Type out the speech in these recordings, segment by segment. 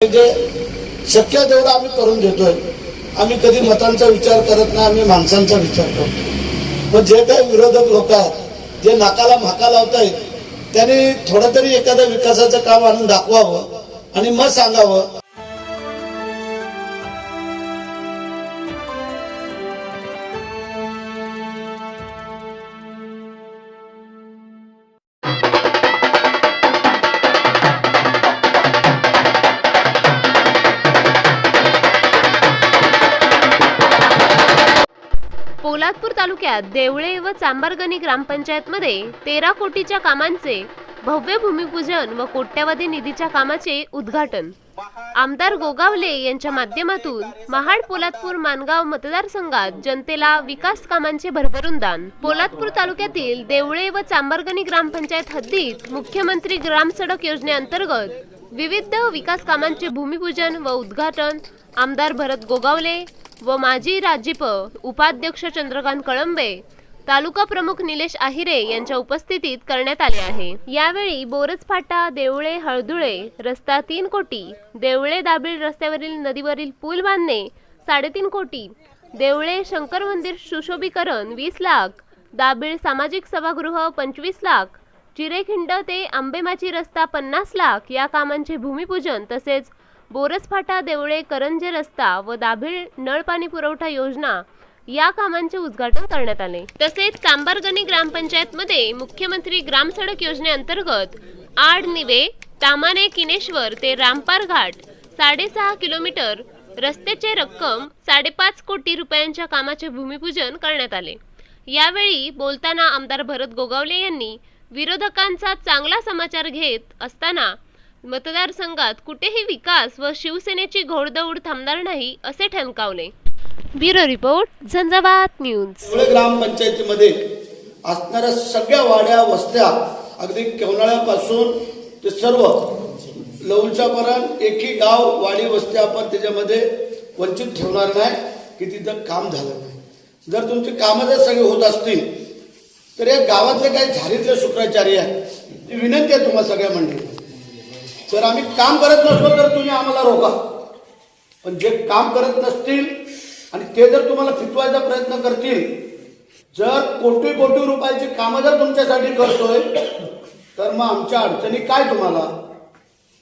जे शक्य तेवढं आम्ही करून देतोय. आम्ही कधी मतांचा विचार करत नाही आम्ही माणसांचा विचार करतो. मग जे काही विरोधक लोक आहेत जे नाकाला म्हाका लावतायत त्यांनी थोडं तरी एखाद्या विकासाचं काम आणून दाखवावं आणि मग सांगावं. तालुक्यात देवळे व चांबारगणी ग्रामपंचायतमध्ये तेरा कोटीच्या कामांचे भव्य भूमिपूजन व कोट्यवधी निधीच्या कामाचे उद्घाटन. आमदार गोगावले यांच्या माध्यमातून महाड पोलादपूर मानगाव मतदारसंघात जनतेला विकास कामांचे भरभरून दान. पोलादपूर तालुक्यातील देवळे व चांबरगणी ग्रामपंचायत हद्दीत मुख्यमंत्री ग्राम सडक योजनेअंतर्गत विविध विकास कामांचे भूमिपूजन व उद्घाटन. आमदार भरत गोगावले व माजी राज्यप उपाध्यक्ष चंद्रकांत कळंबे तालुका प्रमुख निलेश आहिरे यांच्या उपस्थितीत करण्यात आले आहे. यावेळी बोरजफाटा देवळे हळदुळे रस्ता तीन कोटी देवळे दाबिळ रस्त्यावरील नदीवरील पूल बांधणे साडेतीन कोटी देवळे शंकर मंदिर सुशोभीकरण वीस लाख दाबिळ सामाजिक सभागृह पंचवीस लाख चिरेखिंड ते आंबेमाची रस्ता पन्नास लाख या कामांचे भूमिपूजन तसेच बोरसफाटा देवळे करंजे रस्ता व दाभिळ नळ पाणी पुरवठा योजना या कामांचे उद्घाटन करण्यात आले. तसेच चांबारगणी ग्रामपंचायतमध्ये मुख्यमंत्री ग्राम सडक योजनेअंतर्गत आड निवे तामाने किनेश्वर ते रामपार घाट साडेसहा किलोमीटर रस्त्याचे रक्कम साडेपाच कोटी रुपयांच्या कामाचे भूमिपूजन करण्यात आले. यावेळी बोलताना आमदार भरत गोगावले यांनी विरोधकांचा चांगला समाचार घेत असताना मतदारसंघात कुठेही विकास व शिवसेनेची घोडदौड थांबणार नाही असे ठणकावले. Bureau report Jhanjhavat news. ग्रामपंचायतीमध्ये असणाऱ्या सगळ्या वाड्या वस्त्या अगदी केवनाळ्यापासून ते सर्व लवलच्यापर्यंत एकही गाव वाडी वस्ती आपण त्याच्यामध्ये वंचित ठेवणार नाही की तिथं काम झालं नाही. जर तुमची कामं जर सगळी होत असतील तर या गावातले काही झारीतले शुक्राचार्य आहेत ती विनंती आहे तुम्हाला सगळ्या मंडळी जर आम्ही काम करत नसलो तर तुम्ही आम्हाला रोका. पण जे काम करत नसतील आणि ते जर तुम्हाला फिटवायचा प्रयत्न करतील जर कोटी कोटी रुपयाची कामं जर तुमच्यासाठी करतोय तर मग आमच्या अडचणी काय तुम्हाला?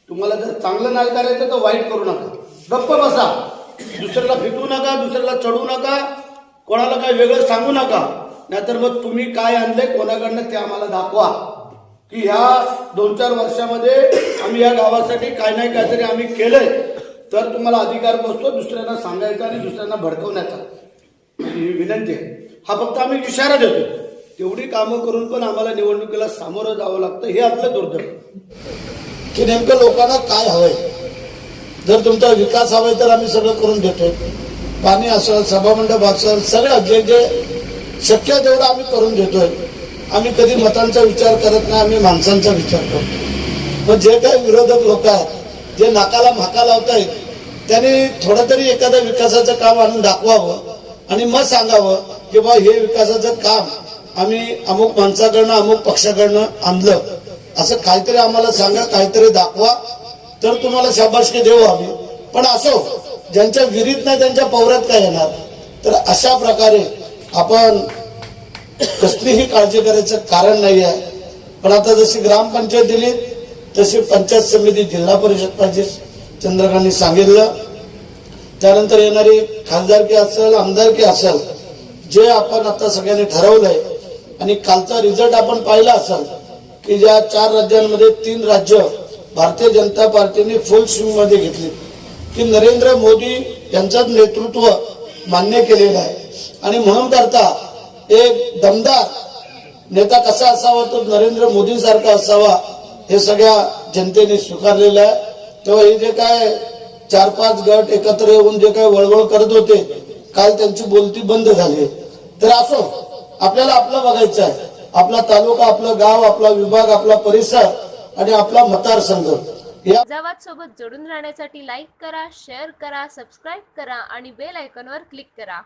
तुम्हाला जर चांगलं नाही करायचं तर वाईट करू नका. गप्प बसा. दुसऱ्याला फिटू नका दुसऱ्याला चढू नका कोणाला काय वेगळं सांगू नका. नाहीतर मग तुम्ही काय आणले कोणाकडनं ते आम्हाला दाखवा. की ह्या दोन चार वर्षामध्ये आम्ही या गावासाठी काय नाही काहीतरी आम्ही केलंय तर तुम्हाला अधिकार बसतो दुसऱ्यांना सांगायचा आणि दुसऱ्यांना भडकवण्याचा. ही विनंती आहे. हा फक्त आम्ही इशारा देतो. तेवढी कामं करून पण आम्हाला निवडणुकीला सामोरं जावं लागतं हे आपलं दुर्दैव की नेमकं लोकांना काय हवंय? जर तुमचा विकास हवाय तर आम्ही सगळं करून देतो पाणी असेल सभामंडप असेल सगळं जे जे शक्य आहे तेवढं आम्ही करून देतोय. आम्ही कधी मतांचा विचार करत नाही आम्ही माणसांचा विचार करतो. मग जे काही विरोधक लोक आहेत जे नाकाला म्हाका लावतायत त्यांनी थोडं तरी एखादं विकासाचं काम आणून दाखवावं आणि मग सांगावं की बा हे विकासाचं काम आम्ही अमुक माणसाकडनं अमुक पक्षाकडनं आणलं. असं काहीतरी आम्हाला सांगा काहीतरी दाखवा. तर तुम्हाला शाबासकी देऊ आम्ही. पण असो ज्यांच्या विहिरीत नाही त्यांच्या पवरात काय येणार? तर अशा प्रकारे आपण कसलीही काळजी करायचं कारण नाही आहे पण आता जशी ग्रामपंचायत दिली तशी पंचायत समिती जिल्हा परिषद पाहिजे चंद्रकांनी सांगितलं. त्यानंतर येणारी खासदारकी असेल आमदारकी असेल जे आपण आता सगळ्यांनी ठरवलंय आणि कालचा रिझल्ट आपण पाहिला असेल की ज्या चार राज्यांमध्ये तीन राज्य भारतीय जनता पार्टीने फुल स्विंगमध्ये घेतली. की नरेंद्र मोदी यांचं नेतृत्व मान्य केलेलं आहे. आणि म्हणून करता एक दमदार नेता कसा असावा तो नरेंद्र मोदी सारखा असावा हे सगळ्या जनतेने स्वीकारलेलं आहे. तेव्हा हे जे काय चार पाच गट एकत्र येऊन जे काय वळवळ करत होते काल त्यांची बोलती बंद झाली. तर असो आपल्याला आपलं बघायचं आहे. आपला तालुका आपलं गाव आपला विभाग आपला परिसर आणि आपला मतदारसंघ. या सोबत जोडून राहण्यासाठी लाईक करा शेअर करा सबस्क्राईब करा आणि बेल आयकॉनवर क्लिक करा.